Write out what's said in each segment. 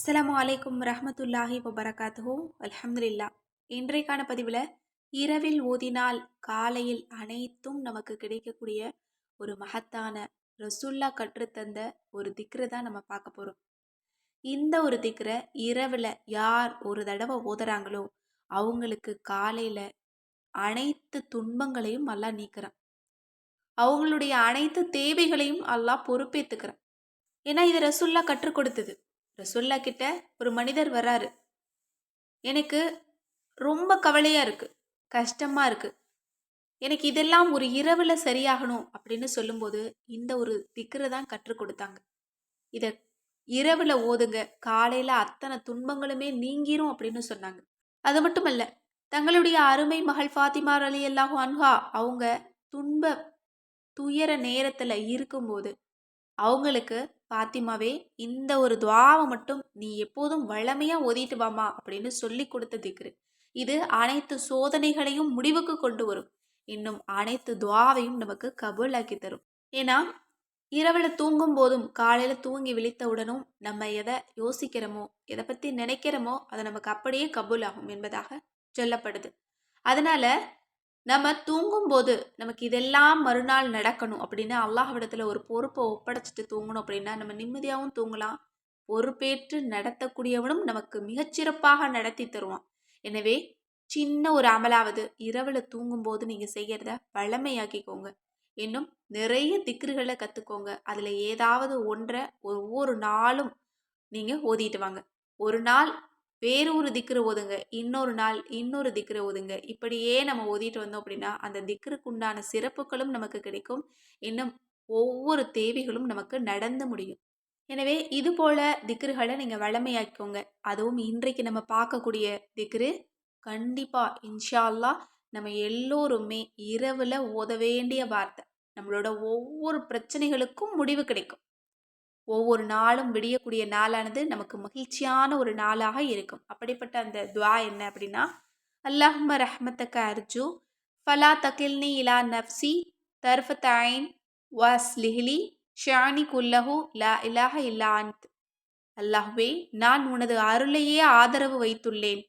அஸ்லாம் அலைக்கும் ரஹமத்துல்லாஹி வபரகாத்துஹூ. அல்ஹம்துலில்லா. இன்றைக்கான பதிவில் இரவில் ஓதினால் காலையில் அனைத்தும் நமக்கு கிடைக்கக்கூடிய ஒரு மகத்தான ரசுல்லா கற்றுத்தந்த ஒரு திக்ரை தான் நம்ம பார்க்க போகிறோம் இந்த ஒரு திக்ரை இரவில் யார் ஒரு தடவை ஓதுறாங்களோ அவங்களுக்கு காலையில் அனைத்து துன்பங்களையும் அல்லாஹ் நீக்கிறான். அவங்களுடைய அனைத்து தேவைகளையும் அல்லாஹ் பொறுப்பேற்றுக்கிறான் ஏன்னா இது ரசுல்லா கற்றுக் கொடுத்தது. ரசுல்லா கிட்ட ஒரு மனிதர் வர்றாரு. எனக்கு ரொம்ப கவலையாக இருக்குது கஷ்டமாக இருக்குது எனக்கு இதெல்லாம் ஒரு இரவில் சரியாகணும் அப்படின்னு சொல்லும்போது இந்த ஒரு திக்கரை தான் கற்றுக் கொடுத்தாங்க. இதை இரவில் ஓதுங்க காலையில் அத்தனை துன்பங்களுமே நீங்கிரும் அப்படின்னு சொன்னாங்க. அது மட்டுமல்ல தங்களுடைய அருமை மகள் ஃபாத்திமா அலி அல்லாஹு அன்ஹா அவங்க துன்ப துயர நேரத்தில் இருக்கும்போது அவங்களுக்கு பாத்திமாவே இந்த ஒரு துவாவை மட்டும் நீ எப்போதும் வளமையாக ஓதிட்டு வாமா அப்படின்னு சொல்லி கொடுத்த திக்ரு இது அனைத்து சோதனைகளையும் முடிவுக்கு கொண்டு வரும். இன்னும் அனைத்து துவாவையும் நமக்கு கபூலாக்கி தரும். ஏன்னா இரவில் தூங்கும் போதும் காலையில் தூங்கி விழித்தவுடனும் நம்ம எதை யோசிக்கிறோமோ எதை பற்றி நினைக்கிறோமோ அது நமக்கு அப்படியே கபூல் ஆகும் என்பதாக சொல்லப்படுது. அதனால நம்ம தூங்கும்போது நமக்கு இதெல்லாம் மறுநாள் நடக்கணும் அப்படின்னு அல்லாஹ்விடத்தில் ஒரு பொறுப்பை ஒப்படைச்சிட்டு தூங்கணும் அப்படின்னா நம்ம நிம்மதியாகவும் தூங்கலாம். பொறுப்பேற்று நடத்தக்கூடியவனும் நமக்கு மிகச்சிறப்பாக நடத்தி தருவான். எனவே சின்ன ஒரு அமலாவது இரவில் தூங்கும்போது நீங்கள் செய்கிறத வளமையாக்கிக்கோங்க இன்னும் நிறைய திக்ருகளை கற்றுக்கோங்க அதில் ஏதாவது ஒன்றை ஒவ்வொரு நாளும் நீங்கள் ஓதிட்டு வாங்க. ஒரு நாள் வேறு ஒரு திக்ரு ஓதுங்க இன்னொரு நாள் இன்னொரு திக்ரு ஓதுங்க இப்படியே நம்ம ஓதிட்டு வந்தோம் அப்படின்னா அந்த திக்ருக்குண்டான சிறப்புகளும் நமக்கு கிடைக்கும். இன்னும் ஒவ்வொரு தேவைகளும் நமக்கு நடந்து முடியும். எனவே இது போல திக்ருகளை நீங்கள் வளமையாக்கோங்க அதுவும் இன்றைக்கு நம்ம பார்க்கக்கூடிய திக்ரு. கண்டிப்பாக இன்ஷா அல்லா நம்ம எல்லோருமே இரவில் ஓத வேண்டிய வார்த்தை. நம்மளோட ஒவ்வொரு பிரச்சனைகளுக்கும் முடிவு கிடைக்கும். ஒவ்வொரு நாளும் விடியக்கூடிய நாளானது நமக்கு மகிழ்ச்சியான ஒரு நாளாக இருக்கும். அப்படிப்பட்ட அந்த துவா என்ன அப்படின்னா அல்லாஹ்ம ரஹ்மத்தக்க அர்ஜு ஃபலா தகில்னி இலா நப்சி தர்ஃபத்தாயின் வாஸ் லிஹிலி ஷானி குல்லஹு லா இலாஹ இல்லாந்த் அல்லாஹ்வே நான் உனது அருளையே ஆதரவு வைத்துள்ளேன்.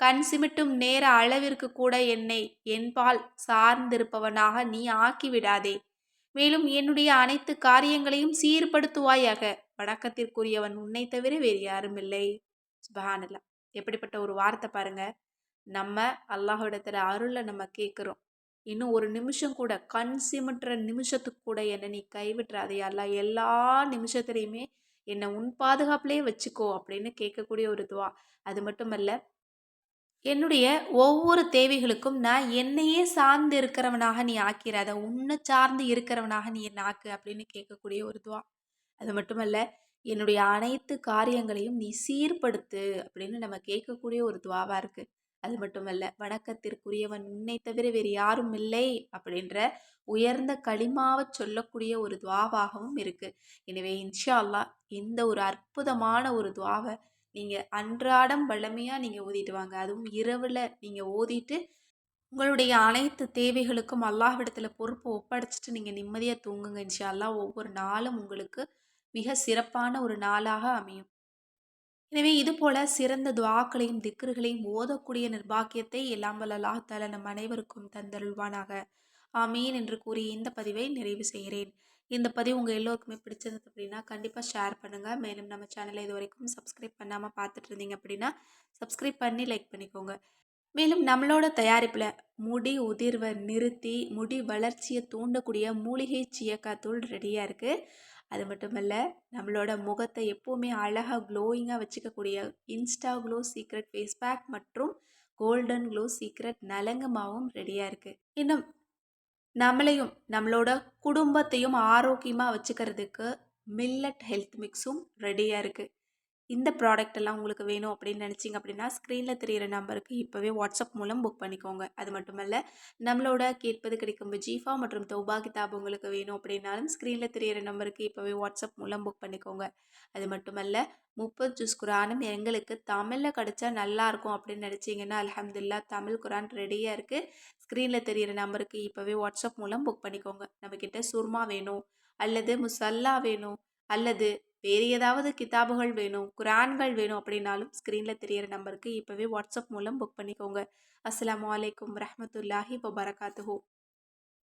கண் சிமிட்டும் நேர அளவிற்கு கூட என்னை என்பால் சார்ந்திருப்பவனாக நீ ஆக்கிவிடாதே மேலும் என்னுடைய அனைத்து காரியங்களையும் சீர்படுத்துவாயாக. வணக்கத்திற்குரியவன் உன்னை தவிர வேறு யாரும் இல்லை சுபஹானல்லா. எப்படிப்பட்ட ஒரு வார்த்தை பாருங்க. நம்ம அல்லாஹோடத்துல அருளை நம்ம கேட்குறோம் இன்னும் ஒரு நிமிஷம் கூட கண் சிமிட்டுற நிமிஷத்துக்கு கூட என்னை நீ கைவிட்டுறாதே. எல்லாம் எல்லா நிமிஷத்துலையுமே என்னை உன் பாதுகாப்புலேயே வச்சுக்கோ அப்படின்னு கேட்கக்கூடிய ஒரு துவா. அது மட்டும் இல்லை என்னுடைய ஒவ்வொரு தேவைகளுக்கும் நான் என்னையே சார்ந்து இருக்கிறவனாக நீ ஆக்கிறாத உன்னை சார்ந்து இருக்கிறவனாக நீ என்ன ஆக்கு அப்படின்னு கேட்கக்கூடிய ஒரு துவா. அது மட்டுமல்ல என்னுடைய அனைத்து காரியங்களையும் நீ சீர்படுத்து அப்படின்னு நம்ம கேட்கக்கூடிய ஒரு துவாவாக இருக்குது அது மட்டுமல்ல வணக்கத்திற்குரியவன் உன்னை தவிர வேறு யாரும் இல்லை அப்படின்ற உயர்ந்த களிமாவை சொல்லக்கூடிய ஒரு துவாவாகவும் இருக்குது எனவே இன்ஷா அல்லா இந்த ஒரு அற்புதமான ஒரு துவாவை நீங்கள் அன்றாடம் வளமையாக நீங்கள் ஓதிட்டு வாங்க. அதுவும் இரவில் நீங்கள் ஓதிட்டு உங்களுடைய அனைத்து தேவைகளுக்கும் அல்லாஹ்விடத்தில் பொறுப்பை ஒப்படைச்சிட்டு நீங்கள் நிம்மதியாக தூங்குங்க. இன்ஷா அல்லா ஒவ்வொரு நாளும் உங்களுக்கு மிக சிறப்பான ஒரு நாளாக அமையும். எனவே இது போல சிறந்த துவாக்களையும் திக்ருகளையும் ஓதக்கூடிய நிர்பாக்கியத்தை எல்லாம் வல்ல அல்லாஹால நம் அனைவருக்கும் தந்தருள்வானாக. ஆமீன் என்று கூறி இந்த பதிவை நிறைவு செய்கிறேன். இந்த பதிவு உங்கள் எல்லோருக்குமே பிடிச்சது அப்படின்னா கண்டிப்பாக ஷேர் பண்ணுங்கள் மேலும் நம்ம சேனலை இது வரைக்கும் சப்ஸ்கிரைப் பண்ணாமல் பார்த்துட்டு இருந்தீங்க அப்படின்னா சப்ஸ்கிரைப் பண்ணி லைக் பண்ணிக்கோங்க. மேலும் நம்மளோட தயாரிப்பில் முடி உதிர்வை நிறுத்தி முடி வளர்ச்சியை தூண்டக்கூடிய மூலிகை சீயக்காத்தூள் ரெடியாக இருக்குது அது மட்டும் இல்லை நம்மளோட முகத்தை எப்போவுமே அழகாக க்ளோயிங்காக வச்சுக்கக்கூடிய insta glow secret face pack மற்றும் கோல்டன் க்ளோ சீக்ரெட் நலங்கமாகவும் ரெடியாக இருக்குது இன்னும் நம்மளையும் நம்மளோட குடும்பத்தையும் ஆரோக்கியமாக வச்சுக்கிறதுக்கு மில்லட் ஹெல்த் மிக்ஸும் ரெடியாக இருக்குது இந்த ப்ராடக்ட் எல்லாம் உங்களுக்கு வேணும் அப்படின்னு நினச்சிங்க அப்படின்னா ஸ்க்ரீனில் தெரிகிற நம்பருக்கு இப்போவே வாட்ஸ்அப் மூலம் புக் பண்ணிக்கோங்க. அது மட்டுமல்ல நம்மளோட கேட்பது கிடைக்கும் ஜீஃபா மற்றும் தௌபா கிதாப் உங்களுக்கு வேணும் அப்படின்னாலும் ஸ்க்ரீனில் தெரிகிற நம்பருக்கு இப்போவே வாட்ஸ்அப் மூலம் புக் பண்ணிக்கோங்க. அது மட்டுமல்ல முப்பது ஜூஸ் குரானும் எங்களுக்கு தமிழில் கிடச்சா நல்லாயிருக்கும் அப்படின்னு நினச்சிங்கன்னா அலமதுல்லா தமிழ் குரான் ரெடியாக இருக்குது ஸ்க்ரீனில் தெரிகிற நம்பருக்கு இப்போவே வாட்ஸ்அப் மூலம் புக் பண்ணிக்கோங்க. நம்மக்கிட்ட சுர்மா வேணும் அல்லது முசல்லா வேணும் அல்லது வேறு ஏதாவது கிதாபுகள் வேணும் குரான்கள் வேணும் அப்படின்னாலும் ஸ்க்ரீனில் தெரியிற நம்பருக்கு இப்போவே வாட்ஸ்அப் மூலம் புக் பண்ணிக்கோங்க. அஸ்ஸலாமு அலைக்கும் இப்போ பரகாத்துஹூ